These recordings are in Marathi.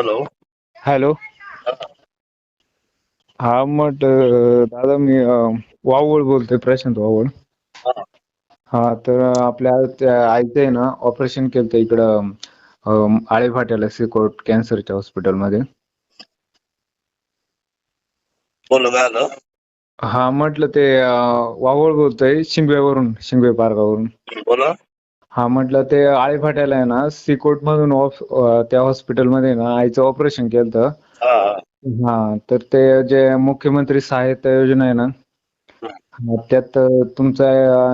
हॅलो हॅलो हा मग अं, दादा मी वावळ बोलतोय प्रशांत वावळ. हा. तर आपल्या त्या आईचं आहे ना ऑपरेशन केलं इकडं आळे फाट्याला सिकोट कॅन्सरच्या हॉस्पिटलमध्ये बोल काय आलं हा म्हटलं ते वावळ बोलतोय शिंगवेवरून शिंगवे पारगावरून बोला. हा म्हटलं ते आळे फाट्याला आहे ना सिकोट मधून ऑफ त्या हॉस्पिटलमध्ये ना आईचं ऑपरेशन केलं हा. तर ते जे मुख्यमंत्री सहायता योजना आहे ना त्यात तुमचा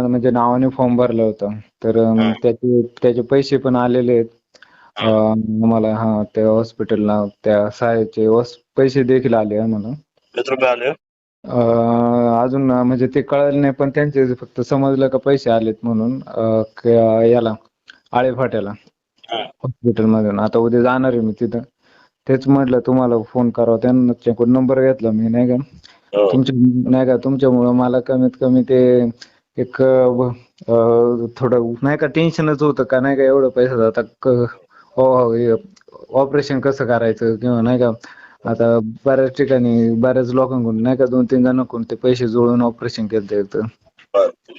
म्हणजे नावाने फॉर्म भरला होता. तर त्याचे त्याचे पैसे पण आलेले आहेत. मला हा त्या हॉस्पिटलला त्या सहाय्याचे पैसे देखील आले किती रुपये आले? अजून म्हणजे ते कळलं नाही पण त्यांचे फक्त समजलं का पैसे आलेत म्हणून याला आळे फाट्याला हं. हॉस्पिटल मधून आता उद्या जाणार आहे मी तिथं तेच म्हटलं तुम्हाला फोन करावा त्यांच्याकडून नंबर घेतला मी नाही का हो. तुमच्या नाही का तुमच्यामुळं मला कमीत कमी ते एक थोडं नाही का टेन्शनच होतं का नाही का एवढं पैसा जाता ऑपरेशन कसं करायचं किंवा नाही का आता बऱ्याच ठिकाणी बऱ्याच लोकांकडून नाही का दोन तीन जणांकडून ते पैसे जोडून ऑपरेशन केलं बरं.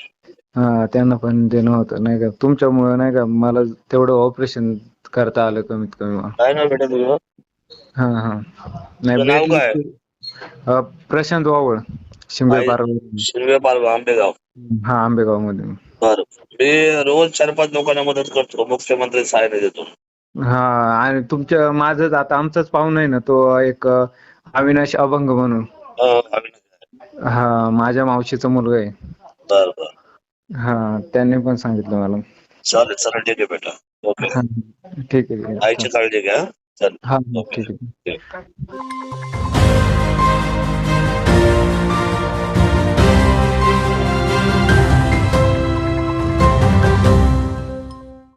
हा त्यांना पण ते नव्हतं नाही का. तुमच्यामुळं नाही का मला तेवढं ऑपरेशन करता आलं कमीत कमी मला. काय नाव बेटा तुझं? हा हा. नाही तुझं नाव भेटलं काय? की- अं, प्रशांत वावळ शिंगवे आई- पार शिरवे पालवा आंबेगाव. हा आंबेगावमध्ये बर. मी रोज चार पाच लोकांना मदत करतो मुख्यमंत्री सहाय्य देतो हा आणि तुमच्या माझंच आता आमचाच पाहुणा आहे ना तो एक अं, अविनाश अभंग म्हणून. हो, हा माझ्या मावशीचा मुलगा आहे. बर बर. हा त्यांनी पण सांगितलं मला. चालेल चालेल ठीक आहे बेटा. ओके. हा, ठीक आहे आईची काळजी घ्या चल हा ठीक आहे.